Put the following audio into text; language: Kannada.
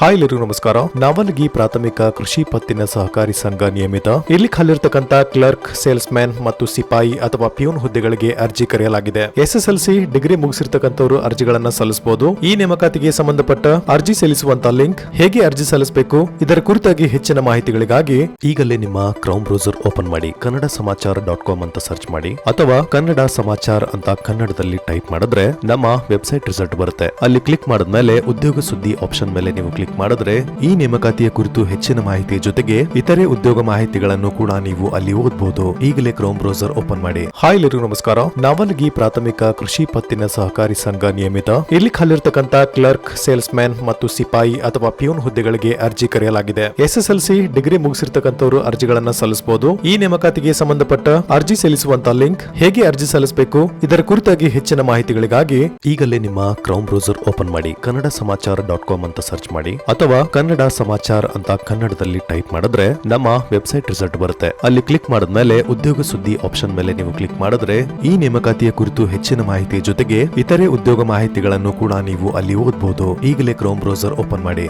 ಹಾಯ್ ಎಲ್ಲರಿಗೂ ನಮಸ್ಕಾರ. ನಾವಲ್ಗಿ ಪ್ರಾಥಮಿಕ ಕೃಷಿ ಪತ್ತಿನ ಸಹಕಾರಿ ಸಂಘ ನಿಯಮಿತ. ಇಲ್ಲಿ ಖಾಲಿರ್ತಕ್ಕಂಥ ಕ್ಲರ್ಕ್ ಸೇಲ್ಸ್ ಮ್ಯಾನ್ ಮತ್ತು ಸಿಪಾಯಿ ಅಥವಾ ಪ್ಯೂನ್ ಹುದ್ದೆಗಳಿಗೆ ಅರ್ಜಿ ಕರೆಯಲಾಗಿದೆ. ಎಸ್ಎಸ್ಎಲ್ಸಿ ಡಿಗ್ರಿ ಮುಗಿಸಿರ್ತಕ್ಕಂಥವರು ಅರ್ಜಿಗಳನ್ನ ಸಲ್ಲಿಸಬಹುದು ಈ ನೇಮಕಾತಿಗೆ ಸಂಬಂಧಪಟ್ಟ ಅರ್ಜಿ ಸಲ್ಲಿಸುವಂತ ಲಿಂಕ್ ಹೇಗೆ ಅರ್ಜಿ ಸಲ್ಲಿಸಬೇಕು, ಇದರ ಕುರಿತಾಗಿ ಹೆಚ್ಚಿನ ಮಾಹಿತಿಗಳಿಗಾಗಿ ಈಗಲೇ ನಿಮ್ಮ ಕ್ರೌಮ್ ಬ್ರೌಸರ್ ಓಪನ್ ಮಾಡಿ ಕನ್ನಡ ಸಮಾಚಾರ ಡಾಟ್ ಕಾಮ್ ಅಂತ ಸರ್ಚ್ ಮಾಡಿ, ಅಥವಾ ಕನ್ನಡ ಸಮಾಚಾರ ಅಂತ ಕನ್ನಡದಲ್ಲಿ ಟೈಪ್ ಮಾಡಿದ್ರೆ ನಮ್ಮ ವೆಬ್ಸೈಟ್ ರಿಸಲ್ಟ್ ಬರುತ್ತೆ. ಅಲ್ಲಿ ಕ್ಲಿಕ್ ಮಾಡಿದ್ಮೇಲೆ ಉದ್ಯೋಗ ಸುದ್ದಿ ಆಪ್ಷನ್ ಮೇಲೆ ನೀವು ಕ್ಲಿಕ್ ಮಾಡಿದ್ರೆ ಈ ನೇಮಕಾತಿಯ ಕುರಿತು ಹೆಚ್ಚಿನ ಮಾಹಿತಿ ಜೊತೆಗೆ ಇತರೆ ಉದ್ಯೋಗ ಮಾಹಿತಿಗಳನ್ನು ಕೂಡ ನೀವು ಅಲ್ಲಿ ಓದಬಹುದು ಈಗಲೇ ಕ್ರೋಮ್ ಬ್ರೌಸರ್ ಓಪನ್ ಮಾಡಿ. ಹಾಯ್ ಎಲ್ಲರಿಗೂ ನಮಸ್ಕಾರ. ನಾವಲ್ಗಿ ಪ್ರಾಥಮಿಕ ಕೃಷಿ ಪತ್ತಿನ ಸಹಕಾರಿ ಸಂಘ ನಿಯಮಿತ. ಇಲ್ಲಿ ಖಾಲಿರ್ತಕ್ಕಂತ ಕ್ಲರ್ಕ್ ಸೇಲ್ಸ್ ಮ್ಯಾನ್ ಮತ್ತು ಸಿಪಾಯಿ ಅಥವಾ ಪ್ಯೂನ್ ಹುದ್ದೆಗಳಿಗೆ ಅರ್ಜಿ ಕರೆಯಲಾಗಿದೆ. ಎಸ್ಎಸ್ಎಲ್ಸಿ ಡಿಗ್ರಿ ಮುಗಿಸಿರ್ತಕ್ಕಂಥವರು ಅರ್ಜಿಗಳನ್ನ ಸಲ್ಲಿಸಬಹುದು ಈ ನೇಮಕಾತಿಗೆ ಸಂಬಂಧಪಟ್ಟ ಅರ್ಜಿ ಸಲ್ಲಿಸುವಂತ ಲಿಂಕ್ ಹೇಗೆ ಅರ್ಜಿ ಸಲ್ಲಿಸಬೇಕು? ಇದರ ಕುರಿತಾಗಿ ಹೆಚ್ಚಿನ ಮಾಹಿತಿಗಳಿಗಾಗಿ ಈಗಲೇ ನಿಮ್ಮ ಕ್ರೌಮ್ ಬ್ರೌಸರ್ ಓಪನ್ ಮಾಡಿ. ಕನ್ನಡ ಸಮಾಚಾರ ಡಾಟ್ ಕಾಮ್ ಅಂತ ಸರ್ಚ್ ಮಾಡಿ. ಅಥವಾ ಕನ್ನಡ ಸಮಾಚಾರ ಅಂತ ಕನ್ನಡದಲ್ಲಿ ಟೈಪ್ ಮಾಡಿದ್ರೆ ನಮ್ಮ ವೆಬ್ಸೈಟ್ ರಿಸಲ್ಟ್ ಬರುತ್ತೆ. ಅಲ್ಲಿ ಕ್ಲಿಕ್ ಮಾಡಿದ್ಮೇಲೆ ಉದ್ಯೋಗ ಸುದ್ದಿ ಆಪ್ಷನ್ ಮೇಲೆ ನೀವು ಕ್ಲಿಕ್ ಮಾಡಿದ್ರೆ ಈ ನೇಮಕಾತಿಯ ಕುರಿತು ಹೆಚ್ಚಿನ ಮಾಹಿತಿಯ ಜೊತೆಗೆ ಇತರೆ ಉದ್ಯೋಗ ಮಾಹಿತಿಗಳನ್ನು ಕೂಡ ನೀವು ಅಲ್ಲಿ ಓದಬಹುದು ಈಗಲೇ ಕ್ರೋಮ್ ಬ್ರೌಸರ್ ಓಪನ್ ಮಾಡಿ.